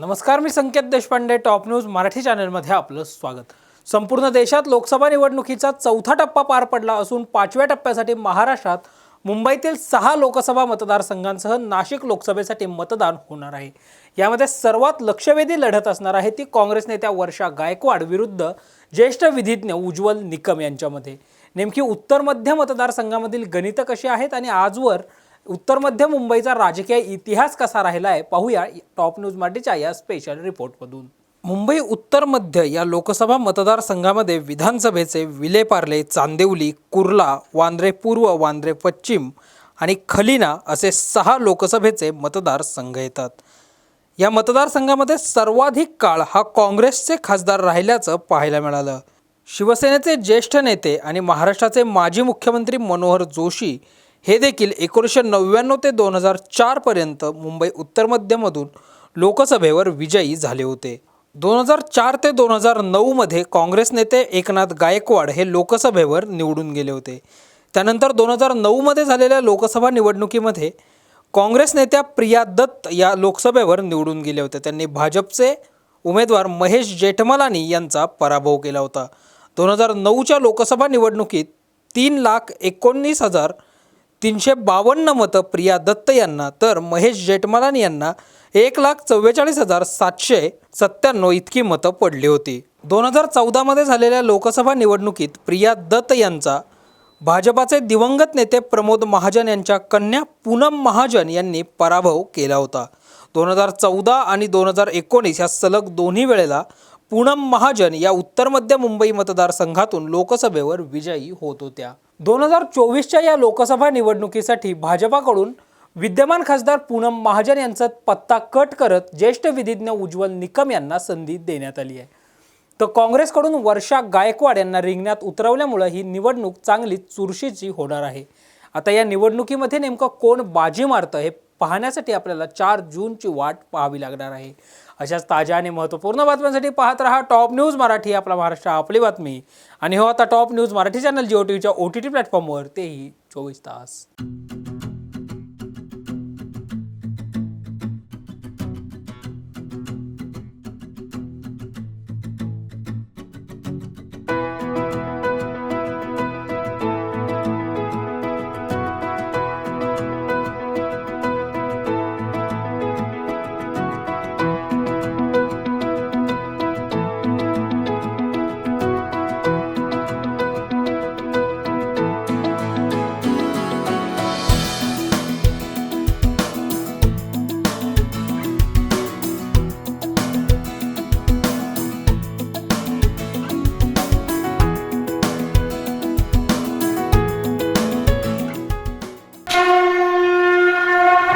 नमस्कार मी Sanket Deshpande top news Marathi चॅनलमध्ये आपलं स्वागत. संपूर्ण देशात लोकसभा निवडणुकीचा चौथा टप्पा पार पडला असून पाचव्या टप्प्यासाठी महाराष्ट्रात मुंबईतील सहा लोकसभा मतदारसंघांसह नाशिक लोकसभेसाठी मतदान होणार आहे. यामध्ये सर्वात लक्षवेधी लढत असणार आहे ती काँग्रेस नेत्या वर्षा गायकवाड विरुद्ध ज्येष्ठ विधिज्ञ उज्ज्वल निकम यांच्यामध्ये. नेमकी उत्तर मध्य मतदारसंघामधील गणितं कशी आहेत आणि आजवर उत्तर मध्य मुंबईचा राजकीय इतिहास कसा राहिला आहे पाहूया टॉप न्यूज मराठीच्या या स्पेशल रिपोर्टमधून मुंबई उत्तर मध्य या लोकसभा मतदारसंघामध्ये विधानसभेचे विलेपार्ले चांदेवली कुर्ला वांद्रे पूर्व वांद्रे पश्चिम आणि खलिना असे सहा लोकसभेचे मतदारसंघ येतात. या मतदारसंघामध्ये सर्वाधिक काळ हा काँग्रेसचे खासदार राहिल्याचं पाहायला मिळालं. शिवसेनेचे ज्येष्ठ नेते आणि महाराष्ट्राचे माजी मुख्यमंत्री मनोहर जोशी हे देखील एकोणीसशे नव्याण्णव ते दोन हजार चारपर्यंत मुंबई उत्तर मध्यमधून लोकसभेवर विजयी झाले होते. दोन हजार चार ते दोन हजार नऊमध्ये काँग्रेस नेते एकनाथ गायकवाड हे लोकसभेवर निवडून गेले होते. त्यानंतर दोन हजार नऊमध्ये झालेल्या लोकसभा निवडणुकीमध्ये काँग्रेस नेत्या प्रिया दत्त या लोकसभेवर निवडून गेले होते. त्यांनी भाजपचे उमेदवार महेश जेठमलानी यांचा पराभव केला होता. दोन हजार नऊच्या लोकसभा निवडणुकीत तीन लाख एकोणीस हजार तीनशे बावन्न मतं प्रिया दत्त यांना तर महेश जेठमलानी यांना एक लाख चव्वेचाळीस हजार सातशे सत्त्याण्णव इतकी मतं पडली होती. दोन हजार चौदामध्ये झालेल्या लोकसभा निवडणुकीत प्रिया दत्त यांचा भाजपाचे दिवंगत नेते प्रमोद महाजन यांच्या कन्या पूनम महाजन यांनी पराभव केला होता. दोन हजार चौदा आणि दोन हजार एकोणीस या सलग दोन्ही वेळेला पूनम महाजन या उत्तर मध्य मुंबई मतदारसंघातून लोकसभेवर विजयी होत होत्या. दोन हजार चोवीसच्या या लोकसभा निवडणुकीसाठी भाजपाकडून विद्यमान खासदार पूनम महाजन यांचा पत्ता कट करत ज्येष्ठ विधिज्ञ उज्ज्वल निकम यांना संधी देण्यात आली आहे. तर काँग्रेसकडून वर्षा गायकवाड यांना रिंगणात उतरवल्यामुळं ही निवडणूक चांगली चुरशीची होणार आहे. आता या निवडणुकीमध्ये नेमकं कोण बाजी मारतं हे पाहण्यासाठी आपल्याला चार जूनची वाट पाहावी लागणार आहे. अशाच ताज्या आणि महत्त्वपूर्ण बातम्यांसाठी पाहत रहा टॉप न्यूज मराठी आपला महाराष्ट्र आपली बातमी. आणि हो आता top news Marathi channel Jio T व्हीच्या ओ टी टी प्लॅटफॉर्मवर तेही चोवीस तास.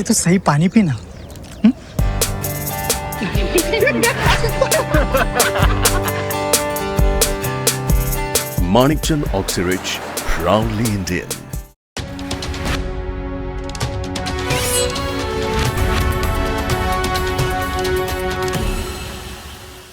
पहले तो सही पानी पीना Manikchand Oxyrich, proudly Indian.